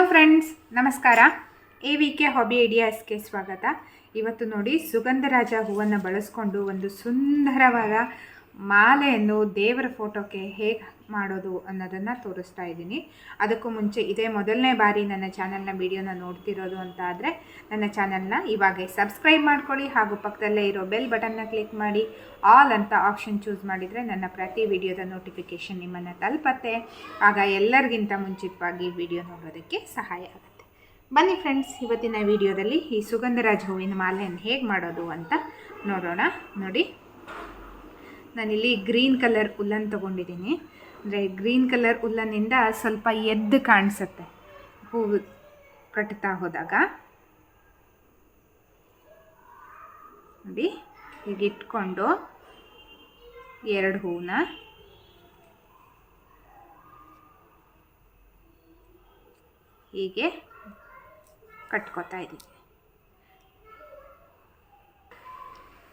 Friends ನಮಸ್ಕಾರ. A V K hobby ಐಡಿಯಾಸ್ಗೆ ಸ್ವಾಗತ. ಇವತ್ತು ನೋಡಿ ಸುಗಂಧರಾಜ ಹೂವನ್ನು ಬಳಸ್ಕೊಂಡು ಒಂದು ಸುಂದರವಾದ ಮಾಲೆಯನ್ನು ದೇವರ ಫೋಟೋಕ್ಕೆ ಹೇಗೆ ಮಾಡೋದು ಅನ್ನೋದನ್ನು ತೋರಿಸ್ತಾ ಇದ್ದೀನಿ. ಅದಕ್ಕೂ ಮುಂಚೆ ಇದೇ ಮೊದಲನೇ ಬಾರಿ ನನ್ನ ಚಾನಲ್ನ ವಿಡಿಯೋನ ನೋಡ್ತಿರೋದು ಅಂತ ಆದರೆ ನನ್ನ ಚಾನಲ್ನ ಇವಾಗೆ ಸಬ್ಸ್ಕ್ರೈಬ್ ಮಾಡ್ಕೊಳ್ಳಿ ಹಾಗೂ ಪಕ್ಕದಲ್ಲೇ ಇರೋ ಬೆಲ್ ಬಟನ್ನ ಕ್ಲಿಕ್ ಮಾಡಿ ಆಲ್ ಅಂತ ಆಪ್ಷನ್ ಚೂಸ್ ಮಾಡಿದರೆ ನನ್ನ ಪ್ರತಿ ವಿಡಿಯೋದ ನೋಟಿಫಿಕೇಷನ್ ನಿಮ್ಮನ್ನು ತಲುಪತ್ತೆ. ಆಗ ಎಲ್ಲರಿಗಿಂತ ಮುಂಚಿತವಾಗಿ ವಿಡಿಯೋ ನೋಡೋದಕ್ಕೆ ಸಹಾಯ ಆಗುತ್ತೆ. ಬನ್ನಿ ಫ್ರೆಂಡ್ಸ್, ಇವತ್ತಿನ ವಿಡಿಯೋದಲ್ಲಿ ಈ ಸುಗಂಧರಾಜ ಹೂವಿನ ಮಾಲೆಯನ್ನು ಹೇಗೆ ಮಾಡೋದು ಅಂತ ನೋಡೋಣ. ನೋಡಿ, ನಾನಿಲ್ಲಿ ಗ್ರೀನ್ ಕಲರ್ ಉಲ್ಲನ್ ತೊಗೊಂಡಿದ್ದೀನಿ. ಅಂದರೆ ಗ್ರೀನ್ ಕಲರ್ ಉಲ್ಲನಿಂದ ಸ್ವಲ್ಪ ಎದ್ದು ಕಾಣಿಸುತ್ತೆ. ಹೂವು ಕಟ್ತಾ ಹೋದಾಗ. ನೋಡಿ, ಹೀಗೆ ಇಟ್ಕೊಂಡು ಎರಡು ಹೂವನ್ನ ಹೀಗೆ ಕಟ್ಕೋತಾ ಇದ್ದೀವಿ.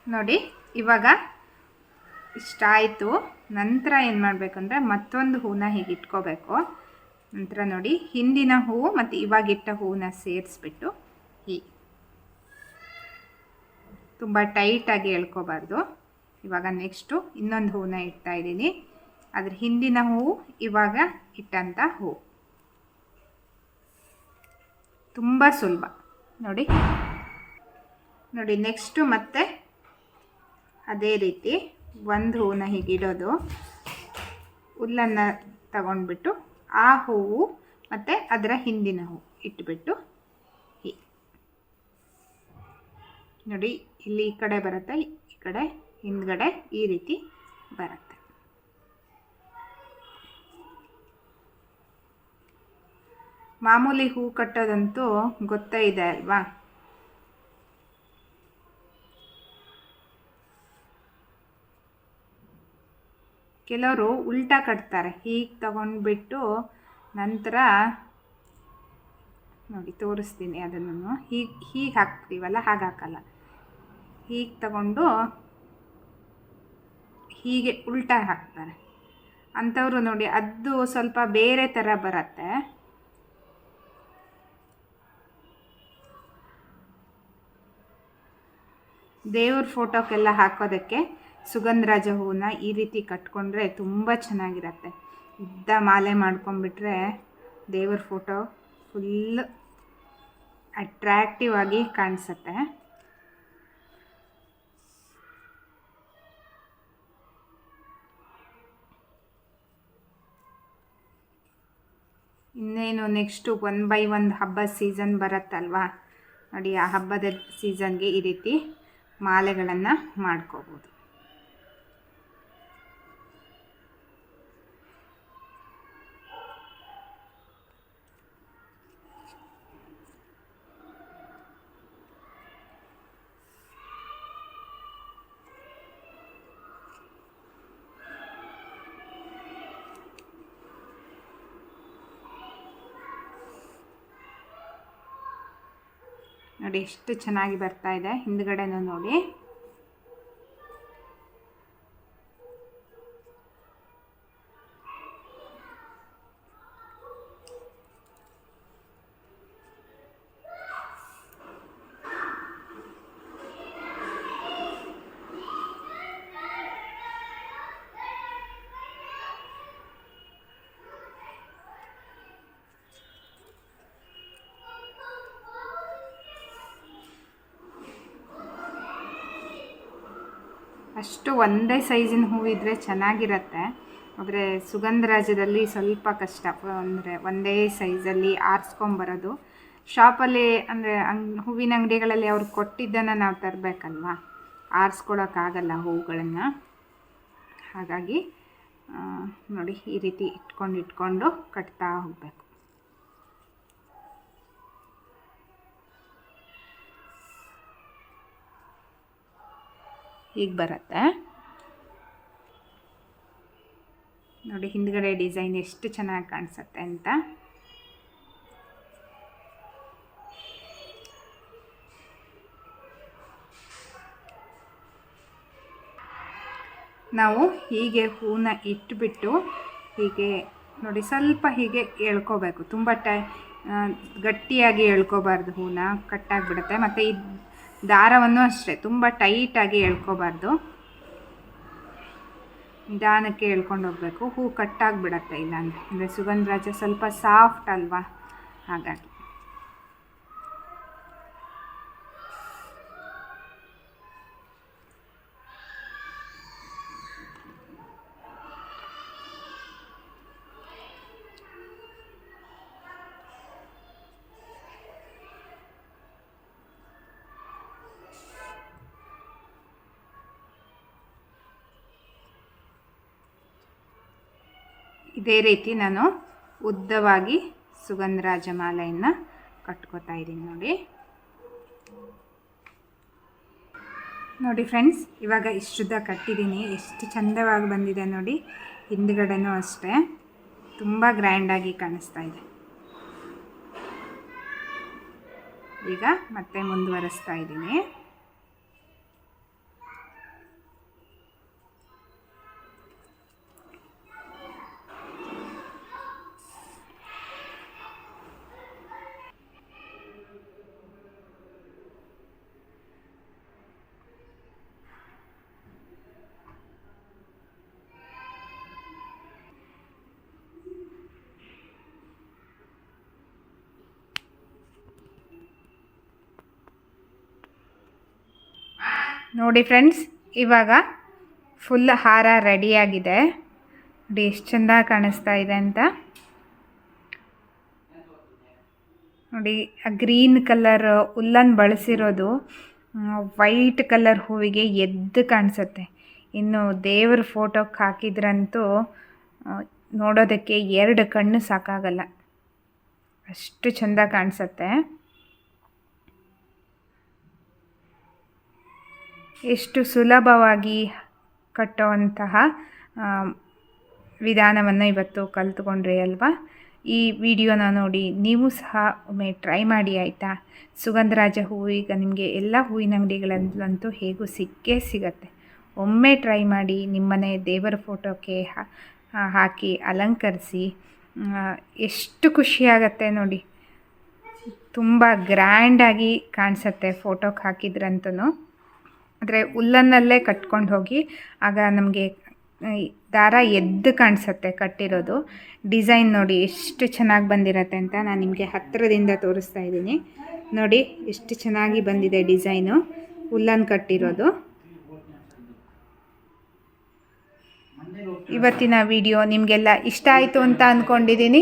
ನೋಡಿ, ಇವಾಗ ಇಷ್ಟ ಆಯಿತು ನಂತರ ಏನು ಮಾಡಬೇಕಂದ್ರೆ ಮತ್ತೊಂದು ಹೂವನ್ನ ಹೀಗೆ ಇಟ್ಕೋಬೇಕು. ನಂತರ ನೋಡಿ, ಹಿಂದಿನ ಹೂವು ಮತ್ತು ಇವಾಗಿಟ್ಟ ಹೂವನ್ನ ಸೇರಿಸ್ಬಿಟ್ಟು ಹೀಗೆ ತುಂಬ ಟೈಟಾಗಿ ಎಳ್ಕೋಬಾರ್ದು. ಇವಾಗ ನೆಕ್ಸ್ಟು ಇನ್ನೊಂದು ಹೂವನ್ನ ಇಡ್ತಾ ಇದ್ದೀನಿ. ಅದ್ರ ಹಿಂದಿನ ಹೂವು ಇವಾಗ ಇಟ್ಟಂಥ ಹೂವು ತುಂಬ ಸುಲಭ. ನೋಡಿ. ನೋಡಿ ನೆಕ್ಸ್ಟು ಮತ್ತೆ ಅದೇ ರೀತಿ. ಒಂದು ಹೂವನ್ನ ಹೀಗೆ ಇಡೋದು ಹುಲ್ಲನ್ನು ತಗೊಂಡ್ಬಿಟ್ಟು ಆ ಹೂವು ಮತ್ತು ಅದರ ಹಿಂದಿನ ಹೂವು ಇಟ್ಬಿಟ್ಟು ನೋಡಿ, ಇಲ್ಲಿ ಈ ಕಡೆ ಬರುತ್ತೆ, ಈ ಕಡೆ ಹಿಂದ್ಗಡೆ ಈ ರೀತಿ ಬರುತ್ತೆ. ಮಾಮೂಲಿ ಹೂ ಕಟ್ಟೋದಂತೂ ಗೊತ್ತೇ ಇದೆ ಅಲ್ವಾ? ಕೆಲವರು ಉಲ್ಟಾ ಕಟ್ತಾರೆ. ಹೀಗೆ ತಗೊಂಡ್ಬಿಟ್ಟು ನಂತರ ನೋಡಿ ತೋರಿಸ್ತೀನಿ ಅದನ್ನು ಹೀಗೆ ಹೀಗೆ ಹಾಕ್ತೀವಲ್ಲ, ಹಾಗೆ ಹಾಕಲ್ಲ. ಹೀಗೆ ತಗೊಂಡು ಹೀಗೆ ಉಲ್ಟಾ ಹಾಕ್ತಾರೆ. ಅಂಥವ್ರು ನೋಡಿ, ಅದು ಸ್ವಲ್ಪ ಬೇರೆ ಥರ ಬರುತ್ತೆ. ದೇವ್ರ ಫೋಟೋಕ್ಕೆಲ್ಲ ಹಾಕೋದಕ್ಕೆ ಸುಗಂಧರಾಜ ಹೂವನ್ನ ಈ ರೀತಿ ಕಟ್ಕೊಂಡ್ರೆ ತುಂಬ ಚೆನ್ನಾಗಿರತ್ತೆ. ಉದ್ದ ಮಾಲೆ ಮಾಡ್ಕೊಂಡ್ಬಿಟ್ರೆ ದೇವ್ರ ಫೋಟೋ ಫುಲ್ ಅಟ್ರ್ಯಾಕ್ಟಿವ್ ಆಗಿ ಕಾಣಿಸುತ್ತೆ. ಇನ್ನೇನು ನೆಕ್ಸ್ಟು ಒನ್ ಬೈ ಒಂದು ಹಬ್ಬದ ಸೀಸನ್ ಬರುತ್ತಲ್ವಾ? ನೋಡಿ, ಆ ಹಬ್ಬದ ಸೀಸನ್ಗೆ ಈ ರೀತಿ ಮಾಲೆಗಳನ್ನು ಮಾಡ್ಕೋಬೋದು. ನೋಡಿ ಎಷ್ಟು ಚೆನ್ನಾಗಿ ಬರ್ತಾ ಇದೆ. ಹಿಂದ್ಗಡೆನೂ ನೋಡಿ. ಅಷ್ಟು ಒಂದೇ ಸೈಜಿನ ಹೂವಿದ್ರೆ ಚೆನ್ನಾಗಿರತ್ತೆ. ಆದರೆ ಸುಗಂಧರಾಜದಲ್ಲಿ ಸ್ವಲ್ಪ ಕಷ್ಟ. ಅಂದರೆ ಒಂದೇ ಸೈಜಲ್ಲಿ ಆರಿಸ್ಕೊಂಬರೋದು. ಶಾಪಲ್ಲಿ ಅಂದರೆ ಅಂಗ್ ಹೂವಿನ ಅಂಗಡಿಗಳಲ್ಲಿ ಅವ್ರು ಕೊಟ್ಟಿದ್ದನ್ನು ನಾವು ತರಬೇಕಲ್ವಾ? ಆರಿಸ್ಕೊಳೋಕ್ಕಾಗಲ್ಲ ಹೂಗಳನ್ನು. ಹಾಗಾಗಿ ನೋಡಿ ಈ ರೀತಿ ಇಟ್ಕೊಂಡು ಇಟ್ಕೊಂಡು ಕಟ್ತಾ ಹೋಗಬೇಕು. ಹೀಗೆ ಬರುತ್ತೆ. ನೋಡಿ, ಹಿಂದ್ಗಡೆ ಡಿಸೈನ್ ಎಷ್ಟು ಚೆನ್ನಾಗಿ ಕಾಣಿಸುತ್ತೆ ಅಂತ. ನಾವು ಹೀಗೆ ಹೂನ ಇಟ್ಟುಬಿಟ್ಟು ಹೀಗೆ ನೋಡಿ, ಸ್ವಲ್ಪ ಹೀಗೆ ಎಳ್ಕೋಬೇಕು. ತುಂಬ ಟೈ ಗಟ್ಟಿಯಾಗಿ ಎಳ್ಕೋಬಾರ್ದು ಹೂನ. ಕಟ್ಟಾಗಿಬಿಡುತ್ತೆ ಮತ್ತು ಈ ದಾರವನ್ನು ಅಷ್ಟೇ, ತುಂಬ ಟೈಟಾಗಿ ಎಳ್ಕೊಬಾರ್ದು. ನಿಧಾನಕ್ಕೆ ಎಳ್ಕೊಂಡು ಹೋಗಬೇಕು. ಹೂ ಕಟ್ಟಾಗಿಬಿಡತ್ತೆ ಇಲ್ಲಾಂದರೆ. ಅಂದರೆ ಸುಗಂಧರಾಜ ಸ್ವಲ್ಪ ಸಾಫ್ಟ್ ಅಲ್ವಾ? ಹಾಗಾಗಿ. ಇದೇ ರೀತಿ ನಾನು ಉದ್ದವಾಗಿ ಸುಗಂಧರಾಜ ಮಾಲೆಯನ್ನು ಕಟ್ಕೋತಾ ಇದ್ದೀನಿ ನೋಡಿ. ನೋಡಿ ಫ್ರೆಂಡ್ಸ್, ಇವಾಗ ಇಷ್ಟುದ್ದ ಕಟ್ಟಿದ್ದೀನಿ. ಎಷ್ಟು ಚಂದವಾಗಿ ಬಂದಿದೆ ನೋಡಿ. ಹಿಂದ್ಗಡೆನೂ ಅಷ್ಟೇ. ತುಂಬ ಗ್ರ್ಯಾಂಡಾಗಿ ಕಾಣಿಸ್ತಾ ಇದೆ. ಈಗ ಮತ್ತೆ ಮುಂದುವರಿಸ್ತಾ ಇದ್ದೀನಿ. ನೋಡಿ ಫ್ರೆಂಡ್ಸ್, ಇವಾಗ ಫುಲ್ ಹಾರ ರೆಡಿಯಾಗಿದೆ ನೋಡಿ ಎಷ್ಟು ಚೆಂದ ಕಾಣಿಸ್ತಾ ಇದೆ ಅಂತ. ನೋಡಿ ಗ್ರೀನ್ ಕಲರ್ ಹುಲ್ಲನ್ನು ಬಳಸಿರೋದು ವೈಟ್ ಕಲರ್ ಹೂವಿಗೆ ಎದ್ದು ಕಾಣಿಸುತ್ತೆ. ಇನ್ನು ದೇವ್ರ ಫೋಟೋಕ್ಕೆ ಹಾಕಿದ್ರಂತೂ ನೋಡೋದಕ್ಕೆ ಎರಡು ಕಣ್ಣು ಸಾಕಾಗಲ್ಲ. ಅಷ್ಟು ಚೆಂದ ಕಾಣಿಸುತ್ತೆ. ಎಷ್ಟು ಸುಲಭವಾಗಿ ಕಟ್ಟುವಂತಹ ವಿಧಾನವನ್ನು ಇವತ್ತು ಕಲ್ತ್ಕೊಂಡ್ರಿ ಅಲ್ವಾ? ಈ ವಿಡಿಯೋನ ನೋಡಿ ನೀವು ಸಹ ಒಮ್ಮೆ ಟ್ರೈ ಮಾಡಿ ಆಯಿತಾ? ಸುಗಂಧರಾಜ ಹೂವು ಈಗ ನಿಮಗೆ ಎಲ್ಲ ಹೂವಿನ ಅಂಗಡಿಗಳಲ್ಲಂತೂ ಹೇಗೂ ಸಿಕ್ಕೇ ಸಿಗತ್ತೆ. ಒಮ್ಮೆ ಟ್ರೈ ಮಾಡಿ ನಿಮ್ಮನೆ ದೇವರ ಫೋಟೋಕ್ಕೆ ಹಾಕಿ ಅಲಂಕರಿಸಿ ಎಷ್ಟು ಖುಷಿಯಾಗತ್ತೆ ನೋಡಿ. ತುಂಬ ಗ್ರ್ಯಾಂಡಾಗಿ ಕಾಣಿಸತ್ತೆ ಫೋಟೋಗೆ ಹಾಕಿದ್ರಂತೂ ಆದರೆ ಹುಲ್ಲನ್ನಲ್ಲೇ ಕಟ್ಕೊಂಡು ಹೋಗಿ ಆಗ ನಮಗೆ ದಾರ ಎದ್ದು ಕಾಣಿಸುತ್ತೆ ಕಟ್ಟಿರೋದು. ಡಿಸೈನ್ ನೋಡಿ ಎಷ್ಟು ಚೆನ್ನಾಗಿ ಬಂದಿರತ್ತೆ ಅಂತ ನಾನು ನಿಮಗೆ ಹತ್ತಿರದಿಂದ ತೋರಿಸ್ತಾ ಇದ್ದೀನಿ. ನೋಡಿ ಎಷ್ಟು ಚೆನ್ನಾಗಿ ಬಂದಿದೆ ಡಿಸೈನು ಹುಲ್ಲನ್ನು ಕಟ್ಟಿರೋದು. ಇವತ್ತಿನ ವಿಡಿಯೋ ನಿಮಗೆಲ್ಲ ಇಷ್ಟ ಆಯಿತು ಅಂತ ಅಂದ್ಕೊಂಡಿದ್ದೀನಿ